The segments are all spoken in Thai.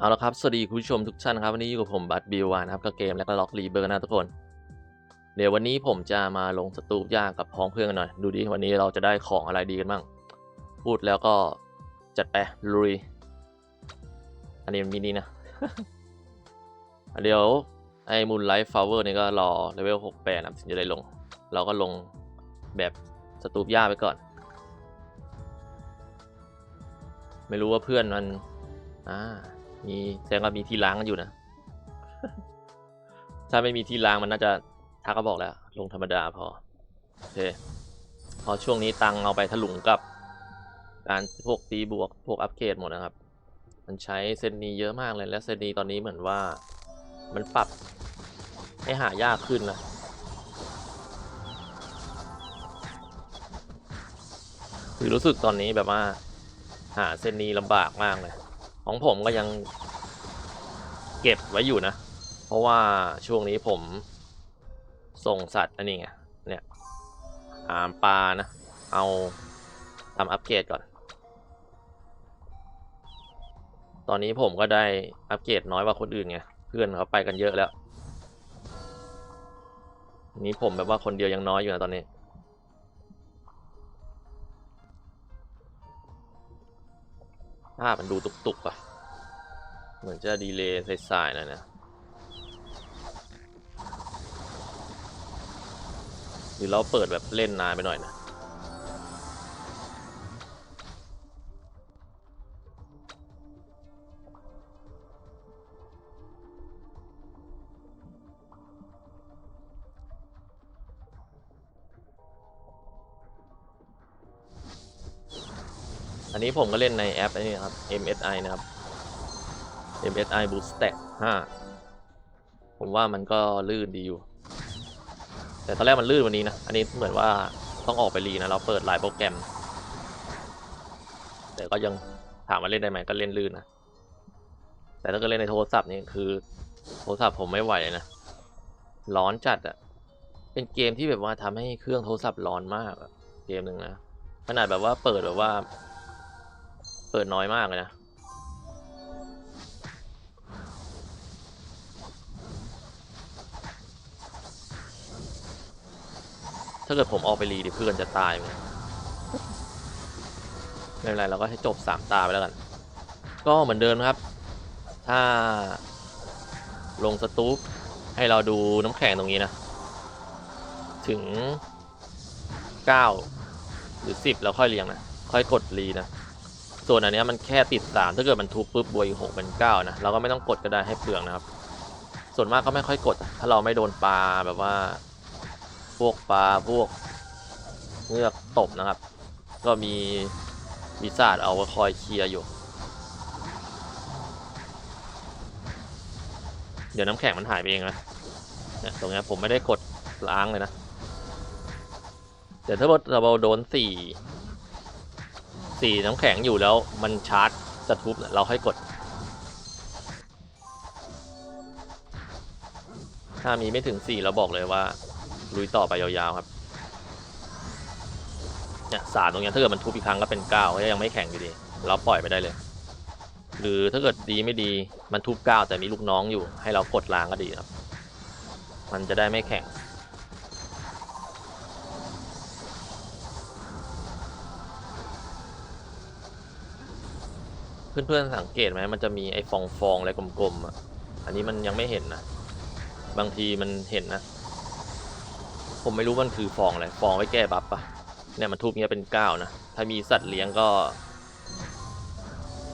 เอาละครับ สวัสดีคุณผู้ชมทุกท่านครับวันนี้อยู่กับผมบัตบิววานะครับกับเกมและก็ล็อกรีเบอร์นะทุกคน เดี๋ยววันนี้ผมจะมาลงสตูปยากกับพ้องเพื่อนกันหน่อย ดูดิวันนี้เราจะได้ของอะไรดีกันบ้าง พูดแล้วก็จัดไปลุย อันนี้มันมินินะ เดี๋ยวไอ้มูลไลฟ์ฟลาเวอร์นี่ก็รอเลเวล6 8นะถึงจะได้ลง เราก็ลงแบบสตูปยาไปก่อน ไม่รู้ว่าเพื่อนมันอ่า มีแสดงว่ามีที่ล้างกันอยู่นะ ถ้าไม่มีที่ล้างมันน่าจะทักก็บอกแล้ว ลงธรรมดาพอ โอเค พอช่วงนี้ตังเอาไปถลุงกับ การพวกตีบวกพวกอัปเกรดหมดนะครับ มันใช้เซนนีเยอะมากเลยและเซนนีตอนนี้เหมือนว่ามันปรับให้หายากขึ้นนะคือรู้สึกตอนนี้แบบว่า หาเส้นนี้ลำบากมากเลย ของผมก็ยังเก็บไว้อยู่นะ เพราะว่าช่วงนี้ผมส่งสัตว์อันนี้ไงเนี่ยหามปลานะ เอาทำอัปเกรดก่อน ตอนนี้ผมก็ได้อัปเกรดน้อยกว่าคนอื่นไงเพื่อนเขาไปกันเยอะแล้ว นี้ผมแบบว่าคนเดียวยังน้อยอยู่นะตอนนี้ ภาพมันดูตุกๆอะ เหมือนจะดีเลย์สายๆหน่อยนะหรือเราเปิดแบบเล่นนานไปหน่อยนะ นนี้ผมก็เล่นในแอปนี้ครับ MSI นะครับ MSI Boost Stack 5 ผมว่ามันก็ลื่นดีอยู่ แต่ตอนแรกมันลื่นวันนี้นะ อันนี้เหมือนว่าต้องออกไปรีนะ เราเปิดหลายโปรแกรม แต่ก็ยังถามว่าเล่นได้ไหมก็เล่นลื่นนะ แต่ถ้าเกิดเล่นในโทรศัพท์นี่คือโทรศัพท์ผมไม่ไหวเลยนะ ร้อนจัดอะเป็นเกมที่แบบว่าทำให้เครื่องโทรศัพท์ร้อนมากอะเกมหนึ่งนะขนาดแบบว่าเปิดแบบว่า เปิดน้อยมากเลยนะ ถ้าเกิดผมออกไปรีดิเพื่อนจะตายไหมไม่เป็นไรเราก็ให้จบสามตาไปแล้วกัน ก็เหมือนเดิมนะครับ ถ้าลงสตูปให้เราดูน้ำแข็งตรงนี้นะ ถึง 9 หรือ 10แล้วค่อยเรียงนะ ค่อยกดรีนะ ส่วนอันนี้มันแค่ติด 3 ถ้าเกิดมันทุบปุ๊บบวกอีกเป็น9นะเราก็ไม่ต้องกดก็ได้ให้เปลืองนะครับ ส่วนมากก็ไม่ค่อยกด ถ้าเราไม่โดนปลาแบบว่า พวกปลาพวกเงือกตบนะครับ ก็มีวิสาดเอาคอยเคลียร์อยู่ เดี๋ยวน้ำแข็งมันหายไปเองนะเนี่ยตรงนี้ผมไม่ได้กดล้างเลยนะ เดี๋ยวถ้าเราโดนสี่ สี่น้ำแข็งอยู่แล้วมันชาร์จจะทุบเราค่อยกด ถ้ามีไม่ถึงสี่เราบอกเลยว่า ลุยต่อไปยาวๆครับเนี่ยสารตรงเนี้ยถ้าเกิดมันทุบอีกครั้งก็เป็นเก้าก็ยังไม่แข็งอยู่ดี เราปล่อยไปได้เลย หรือถ้าเกิดดีไม่ดีมันทุบเก้าแต่มีลูกน้องอยู่ ให้เรากดล้างก็ดีครับ มันจะได้ไม่แข็ง เพื่อนๆสังเกตไหมมันจะมีไอ้ฟองฟองๆอะไรกลมๆอะ อันนี้มันยังไม่เห็นนะ บางทีมันเห็นนะ ผมไม่รู้มันคือฟองอะไร ฟองไว้แก้บัฟปะเนี่ยมันทุบเงี้ยเป็นก้านะ ถ้ามีสัตว์เลี้ยงก็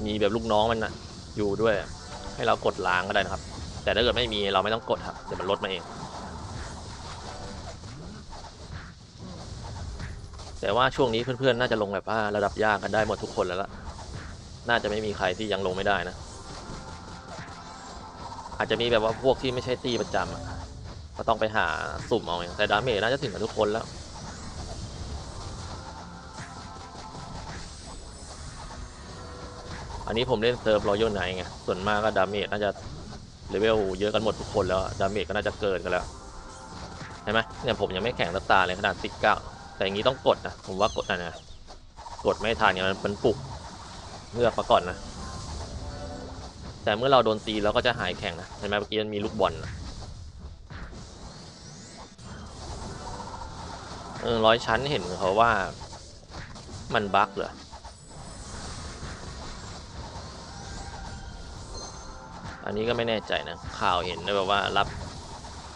มีแบบลูกน้องมันนะอยู่ด้วย ให้เรากดล้างก็ได้นะครับ แต่ถ้าเกิดไม่มีเราไม่ต้องกดครับเดี๋ยวมันลดมาเอง แต่ว่าช่วงนี้เพื่อนๆ น่าจะลงแบบว่าระดับยากกันได้หมดทุกคนแล้วล่ะ น่าจะไม่มีใครที่ยังลงไม่ได้นะ อาจจะมีแบบว่าพวกที่ไม่ใช่ตีประจำอะก็ต้องไปหาสุ่มเอาเองแต่ดาเมจน่าจะถึงกับทุกคนแล้ว อันนี้ผมเล่นเซิร์ฟรอยัลไนไง ส่วนมากก็ดาเมจน่าจะเลเวลเยอะกันหมดทุกคนแล้ว ดาเมจก็น่าจะเกินกันแล้วใช่ไหมเนี่ยผมยังไม่แข่งตาตาเลยขนาดติดเก้าแต่อย่างนี้ต้องกดนะ ผมว่ากดนะนะกดไม่ทันเนี่ยมันมันปลุก เงือกมาก่อนนะ แต่เมื่อเราโดนตีเราก็จะหายแข็งนะ เห็นไหมเมื่อกี้มันมีลูกบอลนะเออร้อยชั้นเห็นเขาว่า มันบั๊กเหรอ อันนี้ก็ไม่แน่ใจนะ ข่าวเห็นนะแบบว่ารับ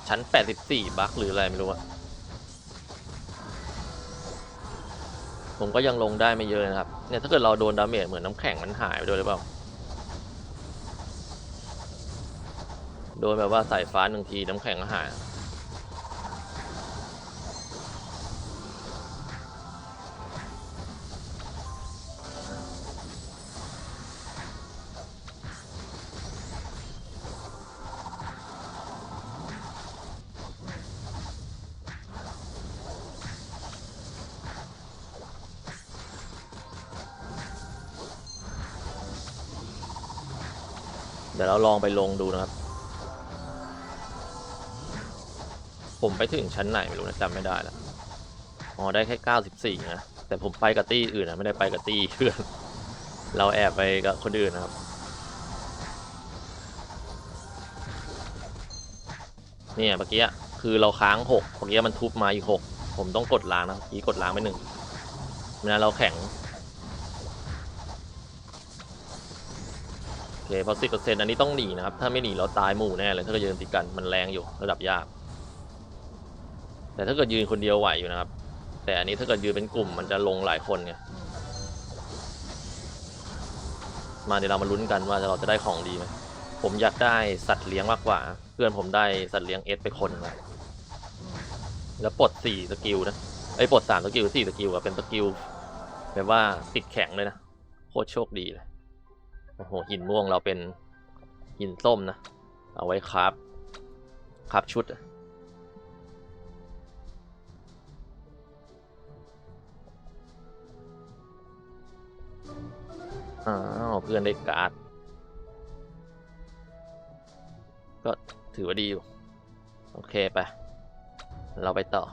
ชั้น 84 บั๊กหรืออะไรไม่รู้อะ ผมก็ยังลงได้ไม่เยอะนะครับ เนี่ยถ้าเกิดเราโดนดาเมจเหมือนน้ำแข็งมันหายไปด้วยหรือเปล่า โดนแบบว่าสายฟ้าหนึ่งทีน้ำแข็งก็หาย ดี๋ยวเราลองไปลงดูนะครับ ผมไปถึงชั้นไหนไม่รู้นะจำไม่ได้แล้วอ๋อได้แค่ 94 นะ แต่ผมไปกับตี้อื่นนะไม่ได้ไปกับตี้เพื่อน เราแอบไปกับคนอื่นนะครับ เนี่ยเมื่อกี้คือเราค้างหกเมื่อกี้มันทุบมาอีกหกผมต้องกดล้างนะเมื่อกี้กดล้างไปหนึ่งไม่นั้นเราแข็ง โอ เคพอสิบเปอร์เซ็นต์อันนี้ต้องหนีนะครับ ถ้าไม่หนีเราตายหมู่แน่เลยถ้าเกิดยืนติดกันมันแรงอยู่ระดับยาก แต่ถ้าเกิดยืนคนเดียวไหวอยู่นะครับ แต่อันนี้ถ้าเกิดยืนเป็นกลุ่มมันจะลงหลายคนไงมาเดี๋ยวเรามาลุ้นกันว่าเราจะได้ของดีไหมผมอยากได้สัตว์เลี้ยงมากกว่า เพื่อนผมได้สัตว์เลี้ยงเอสไปคนละแล้วปลดสี่สกิลนะไอ้ปลดสามสกิลสี่สกิลอะเป็นสกิลแบบว่าติดแข็งเลยนะโคตรโชคดีเลย โอ้โหหินม่วงเราเป็นหินส้มนะ เอาไว้คราฟคราฟชุดอะอ้าวเพื่อนได้การ์ด ก็ถือว่าดีอยู่ โอเค ไป เราไปต่อ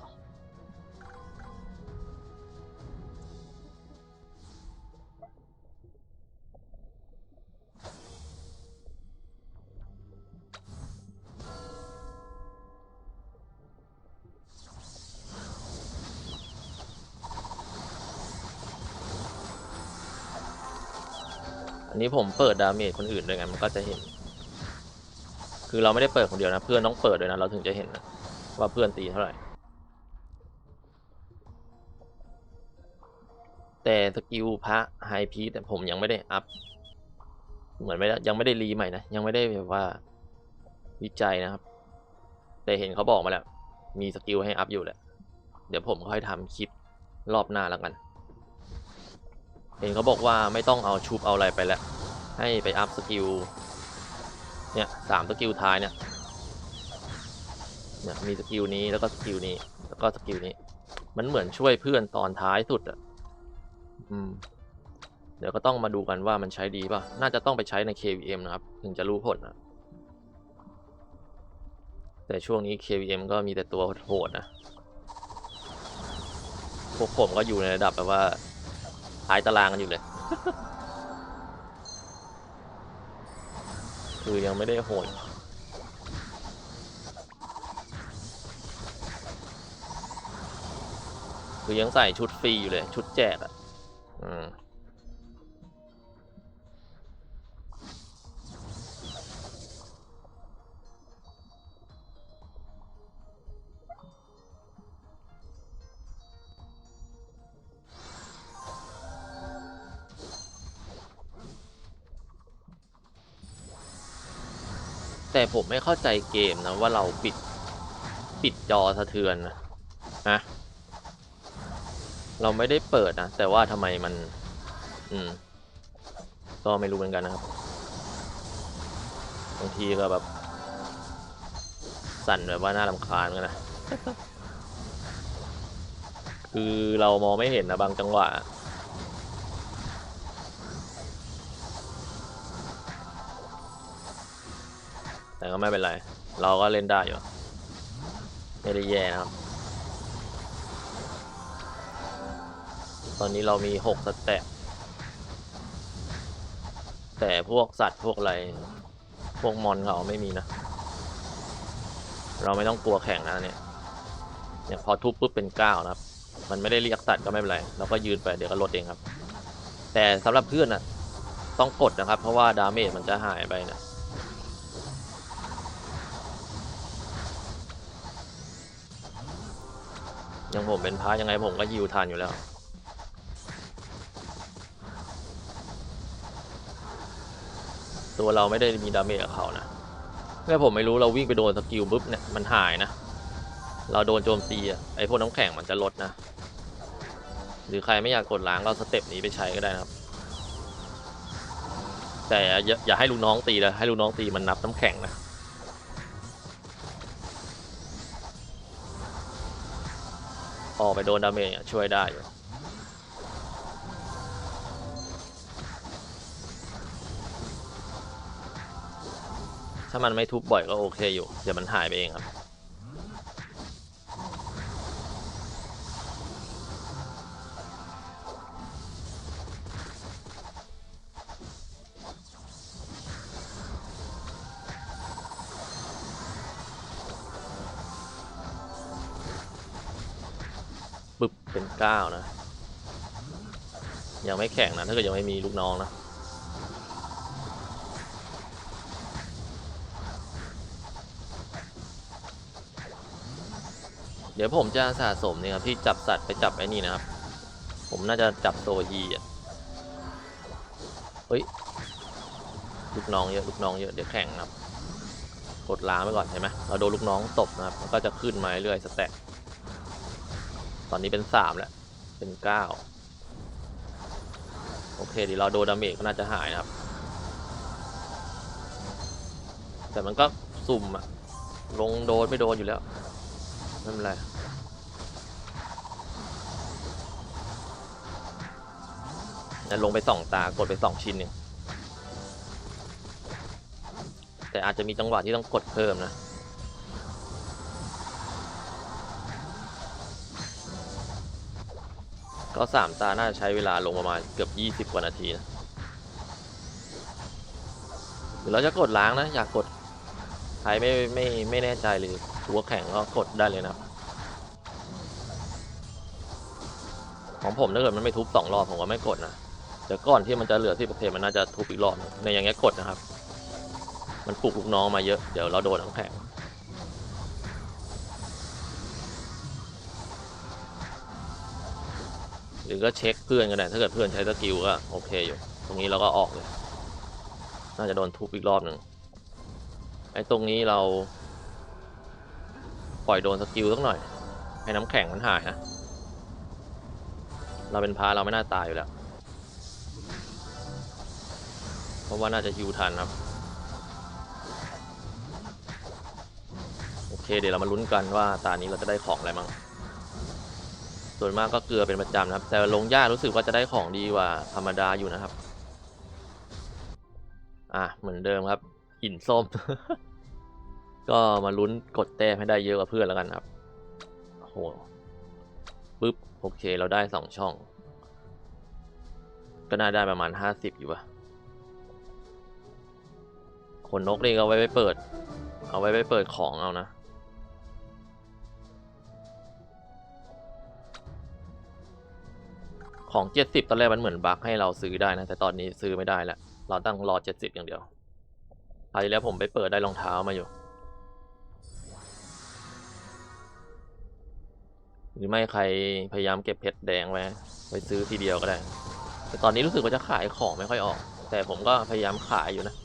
นี้ผมเปิดดาเมจคนอื่นด้วยไงมันก็จะเห็น คือเราไม่ได้เปิดคนเดียวนะ เพื่อนต้องเปิดด้วยนะ เราถึงจะเห็นนะว่าเพื่อนตีเท่าไหร่ แต่สกิลพระไฮพีแต่ผมยังไม่ได้อัพ เหมือนไม่ได้ยังไม่ได้รีใหม่นะ ยังไม่ได้แบบว่าวิจัยนะครับ แต่เห็นเขาบอกมาแล้ว มีสกิลให้อัพอยู่แหละ เดี๋ยวผมค่อยทำคลิปรอบหน้าแล้วกัน เห็นเขาบอกว่าไม่ต้องเอาชุบเอาอะไรไปแล้ว ให้ไปอัพสกิลเนี่ยสามสกิลท้ายเนี่ยเนี่ยมีสกิลนี้แล้วก็สกิลนี้ แล้วก็สกิลนี้ มันเหมือนช่วยเพื่อนตอนท้ายสุดอะอืมเดี๋ยวก็ต้องมาดูกันว่ามันใช้ดีป่ะ น่าจะต้องไปใช้ใน KVM นะครับ ถึงจะรู้ผลนะ แต่ช่วงนี้ KVM ก็มีแต่ตัวโหดนะ พวกผมก็อยู่ในระดับแบบว่า ท้ายตารางกันอยู่เลย คือยังไม่ได้โหดคือยังใส่ชุดฟรีอยู่เลย ชุดแจกอะ อืม แต่ผมไม่เข้าใจเกมนะว่าเราปิดปิดจอสะเทือนนะเราไม่ได้เปิดนะแต่ว่าทำไมมัน อืม ก็ไม่รู้เหมือนกันนะครับบางทีก็แบบ สั่นแบบว่าน่ารำคาญกันนะคือเรามองไม่เห็นนะบางจังหวะ แต่ก็ไม่เป็นไร เราก็เล่นได้อยู่ ไม่ได้แย่นะครับ ตอนนี้เรามีหกสแต็กแต่พวกสัตว์พวกอะไร พวกมอนเขาไม่มีนะ เราไม่ต้องกลัวแข่งนะเนี่ยเนี่ยพอทุบปุ๊บเป็นเก้านะครับ มันไม่ได้เรียกสัตัดก็ไม่เป็นไร เราก็ยืนไปเดี๋ยวก็ลดเองครับ แต่สำหรับเพื่อนนะต้องกดนะครับ เพราะว่าดาเมจมันจะหายไปนะ ยังผมเป็นพระยังไงผมก็ยิวทันอยู่แล้ว ตัวเราไม่ได้มีดาเมจกับเขานะแค่ผมไม่รู้เราวิ่งไปโดนสกิลปุ๊บเนี่ยมันหายนะ เราโดนโจมตีอะไอพวกน้ำแข็งมันจะลดนะ หรือใครไม่อยากกดล้างก็สเต็ปนี้ไปใช้ก็ได้นะครับ แต่อย่าอย่าให้ลูกน้องตีเลยให้ลูกน้องตีมันนับน้ำแข็งนะ ออกไปโดนดาเมจช่วยได้อยู่ถ้ามันไม่ทุบบ่อยก็โอเคอยู่ เดี๋ยวมันหายไปเองครับ ปึ๊บเป็นเก้านะ ยังไม่แข่งนะ ถ้าเกิดยังไม่มีลูกน้องนะเดี๋ยวผมจะสะสมเนี่ยครับที่จับสัตว์ไปจับไอ้นี่นะครับ ผมน่าจะจับโซยีอะเฮ้ยลูกน้องเยอะลูกน้องเยอะเดี๋ยวแข่งนะครับ กดล้าไปก่อนเห็นไหมเราโดนลูกน้องตบนะครับ มันก็จะขึ้นมาเรื่อยสแต็ก ตอนนี้เป็นสามแล้ว เป็นเก้าโอเคเดี๋ยวเราโดนดาเมจก็น่าจะหายนะครับ แต่มันก็สุ่มอะลงโดนไม่โดนอยู่แล้ว ไม่เป็นไรแล้วลงไปสองตากดไปสองชิ้นหนึ่งแต่อาจจะมีจังหวะที่ต้องกดเพิ่มนะ ก็สามตาน่าจะใช้เวลาลงประมาณเกือบยี่สิบกว่านาทีนะหรือเราจะกดล้างนะ อยากกดใครไม่ไม่ไม่แน่ใจหรือหัวแข็งก็กดได้เลยนะของผมถ้าเกิดมันไม่ทุบสองรอบผมก็ไม่กดนะเดี๋ยวก่อนที่มันจะเหลือที่ประเทศมันน่าจะทุบอีกรอบในอย่างเงี้ยกดนะครับ มันปลุกลูกน้องมาเยอะเดี๋ยวเราโดนน้ำแข็ง หรือก็เช็คเพื่อนกันได้ถ้าเกิดเพื่อนใช้สกิลก็โอเคอยู่ตรงนี้เราก็ออกเลย น่าจะโดนทุบอีกรอบหนึ่งไอ้ตรงนี้เราปล่อยโดนสกิลสักหน่อย ให้น้ำแข็งมันหายนะ เราเป็นพาเราไม่น่าตายอยู่แล้ว เพราะว่าน่าจะฮิวทันครับ โอเคเดี๋ยวเรามาลุ้นกันว่าตานี้เราจะได้ของอะไรมั่ง ส่วนมากก็เกลือเป็นประจำนะครับ แต่ลงยากรู้สึกว่าจะได้ของดีกว่าธรรมดาอยู่นะครับ อะเหมือนเดิมครับหินส้ม ก็มาลุ้นกดแต้มให้ได้เยอะกว่าเพื่อนแล้วกันครับโอ้โหปึ๊บโอเคเราได้สองช่อง ก็น่าได้ประมาณห้าสิบอยู่ปะขนนกนี่เอาไว้ไปเปิด เอาไว้ไปเปิดของเอานะ ของ 70 ตอนแรกมันเหมือนบั๊กให้เราซื้อได้นะ แต่ตอนนี้ซื้อไม่ได้แล้วเราต้องรอ 70 อย่างเดียวคราวที่แล้วผมไปเปิดได้รองเท้ามาอยู่ หรือไม่ใครพยายามเก็บเพชรแดงไว้ไปซื้อทีเดียวก็ได้ แต่ตอนนี้รู้สึกว่าจะขายของไม่ค่อยออก แต่ผมก็พยายามขายอยู่นะ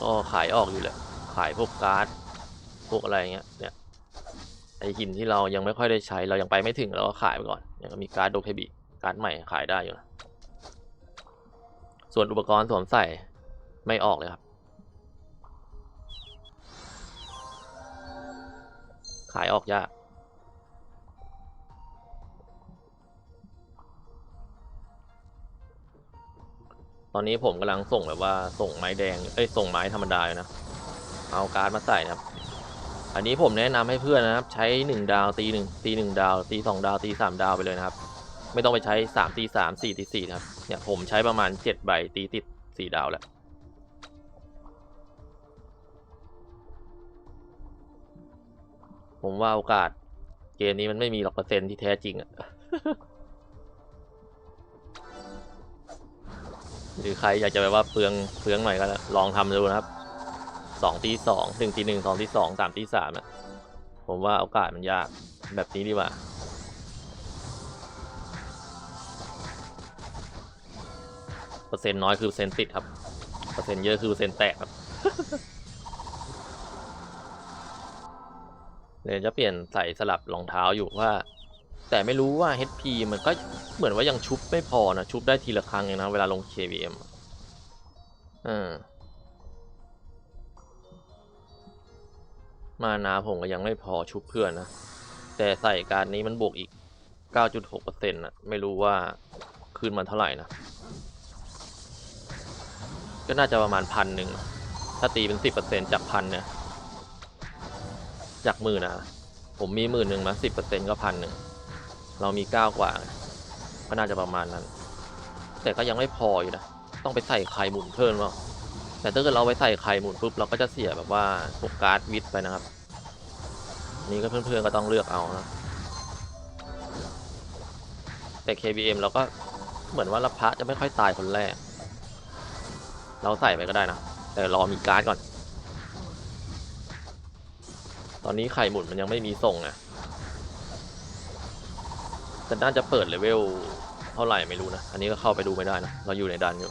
ก็ขายออกอยู่แหละ ขายพวกการ์ด พวกอะไรเงี้ย เนี่ย ไอหินที่เรายังไม่ค่อยได้ใช้ เรายังไปไม่ถึงเราก็ขายไปก่อน อย่างมีการ์ดโดเคบิ การ์ดใหม่ขายได้อยู่นะส่วนอุปกรณ์สวมใส่ไม่ออกเลยครับ ขายออกยากตอนนี้ผมกำลังส่งแบบว่าส่งไม้แดง เอ้ยส่งไม้ธรรมดาอยู่นะ เอาการ์ดมาใส่นะครับ อันนี้ผมแนะนำให้เพื่อนนะครับ ใช้หนึ่งดาวตีหนึ่งตีหนึ่งดาวตีสองดาวตีสามดาวไปเลยนะครับ ไม่ต้องไปใช้สามตีสามสี่ตีสี่นะครับเนี่ยผมใช้ประมาณเจ็ดใบตีติดสี่ดาวแหละผมว่าโอกาสเกมนี้มันไม่มีหรอกเปอร์เซ็นต์ที่แท้จริงอะหรือใครอยากจะแบบว่าเปลืองเปลืองหน่อยก็ลองทำดูนะครับสองตีสองหนึ่งตีหนึ่งสองตีสองสามตีสามอะผมว่าโอกาสมันยากแบบนี้ดีกว่า ปอร์เซ็นต์น้อยคือเปอร์เซ็นต์ติดครับเปอร์เซ็นต์เยอะคือเปอร์เซ็นต์แตกครับเดี๋ยวจะเปลี่ยนใส่สลับรองเท้าอยู่ว่า แต่ไม่รู้ว่า HP มันก็เหมือนว่ายังชุบไม่พอนะชุบได้ทีละครั้งเองนะเวลาลง KVM อ่ามานาผมก็ยังไม่พอชุบเพื่อนนะ แต่ใส่การนี้มันบวกอีก 9.6%นะไม่รู้ว่าคืนมันเท่าไหร่นะ ก็น่าจะประมาณพันหนึ่ง ถ้าตีเป็น10%จากพันเนี่ย จากหมื่นนะ ผมมีหมื่นหนึ่งมาสิบเปอร์เซ็นก็พันหนึ่ง เรามีเก้ากว่า ก็น่าจะประมาณนั้น แต่ก็ยังไม่พออยู่นะ ต้องไปใส่ไข่หมุนเพิ่มว่าแต่ถ้าเกิดเราไปใส่ไข่หมุนปุ๊บเราก็จะเสียแบบว่าพวกการ์ดวิทไปนะครับ นี่ก็เพื่อนๆก็ต้องเลือกเอานะแต่ KBM เราก็เหมือนว่ารับพระจะไม่ค่อยตายคนแรก เราใส่ไปก็ได้นะ แต่รอมีการ์ดก่อน ตอนนี้ไข่หมุนมันยังไม่มีส่งนะแต่น่าจะเปิดเลเวลเท่าไหร่ไม่รู้นะ อันนี้ก็เข้าไปดูไม่ได้นะ เราอยู่ในดันอยู่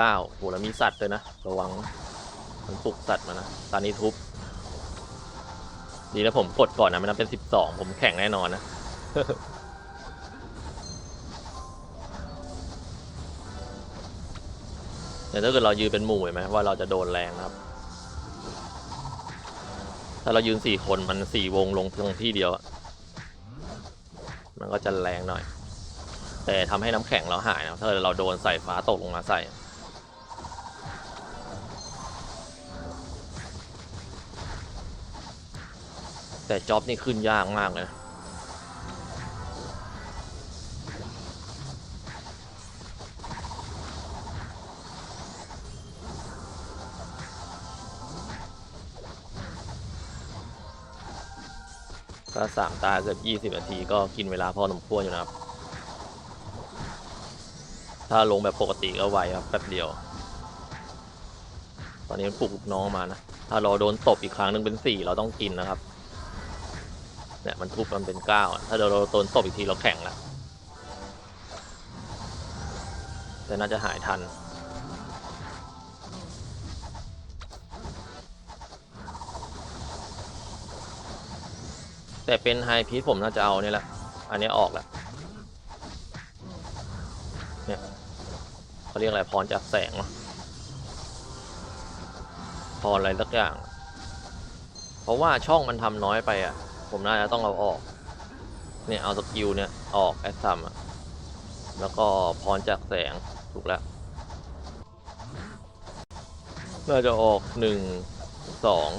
เก้าโหแล้วมีสัตว์เลยนะ ระวัง มันปลุกสัตว์มานะ ตอนนี้ทุบ ดีนะผมกดก่อนนะม่นับเป็นสิบสองผมแข่งแน่นอนนะแต่ถ้าเกิดเรายืนเป็นหมู่เห็นไหมว่าเราจะโดนแรงครับ ถ้าเรายืนสี่คนมันสี่วงลงตรงที่เดียวมันก็จะแรงหน่อย แต่ทำให้น้ำแข็งเราหายนะถ้าเราโดนใส่ฟ้าตกลงมาใส่ แต่จ็อบนี่ขึ้นยากมากเลยถ้าสามตาเกือบยี่สิบนาทีก็กินเวลาพอสมควรอยู่นะครับ ถ้าลงแบบปกติก็ไวครับแป๊บเดียว ตอนนี้มันปลุกน้องมานะ ถ้าเราโดนตบอีกครั้งหนึ่งเป็นสี่เราต้องกินนะครับ ทุบมันเป็นเก้าถ้าเราโดนตบอีกทีเราแข่งละแต่น่าจะหายทัน แต่เป็นไฮพีทผมน่าจะเอาเนี่ยแหละ อันนี้ออกแล้วเนี่ยเขาเรียกอะไรพรจากแสงหรอพรอะไรสักอย่าง เพราะว่าช่องมันทำน้อยไปอะ ผมน่าจะต้องเอาออก เนี่ยเอาสกิลเนี่ยออกแอดซัมอะแล้วก็พรจากแสงถูกแล้ว น่าจะออกหนึ่งสอง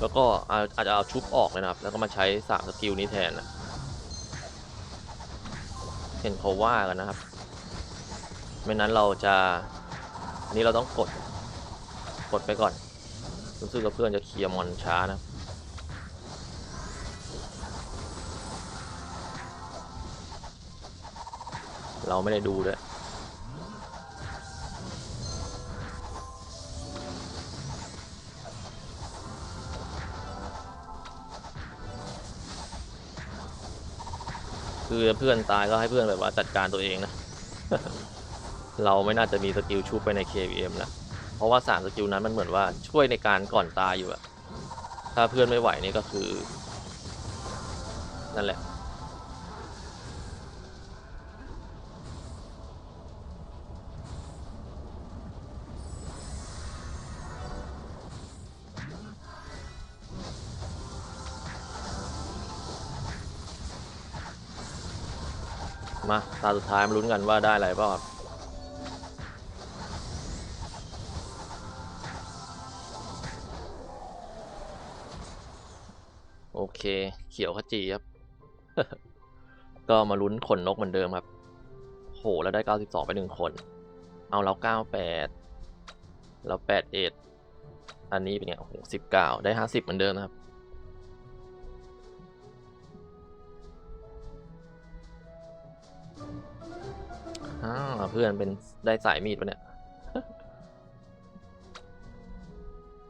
แล้วก็อาอาจจะเอาชุบออกเลยนะครับ แล้วก็มาใช้สามสกิลนี้แทนนะเห็นเขาว่ากันนะครับ ไม่นั้นเราจะ อันนี้เราต้องกด กดไปก่อน รู้สึกว่าเพื่อนจะเคลียร์มอนช้านะ เราไม่ได้ดูด้วยคือเพื่อนตายก็ให้เพื่อนแบบว่าจัดการตัวเองนะ เราไม่น่าจะมีสกิลชุบไปใน KVM แล้ว เพราะว่าสามสกิลนั้นมันเหมือนว่าช่วยในการก่อนตายอยู่อะถ้าเพื่อนไม่ไหวนี่ก็คือ นั่นแหละ มาตาสุดท้ายมาลุ้นกันว่าได้อะไรเปล่าครับโอเค เขียวขจีครับ ก็มาลุ้นขนนกเหมือนเดิมครับ โห แล้วได้ 92 ไปหนึ่งคน เอาเรา 98 เรา 81 อันนี้เป็นไงโอ้โห19 ได้ 50 เหมือนเดิมนะครับ พื่อนเป็นได้สายมีดปะเนี่ย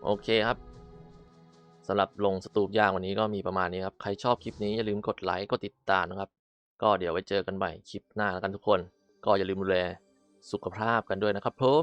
โอเคครับสำหรับลงสตูปย่างวันนี้ก็มีประมาณนี้ครับ ใครชอบคลิปนี้อย่าลืมกดไลค์กดติดตามนะครับ ก็เดี๋ยวไว้เจอกันใหม่คลิปหน้าแล้วกันทุกคน ก็อย่าลืมดูแลสุขภาพกันด้วยนะครับผม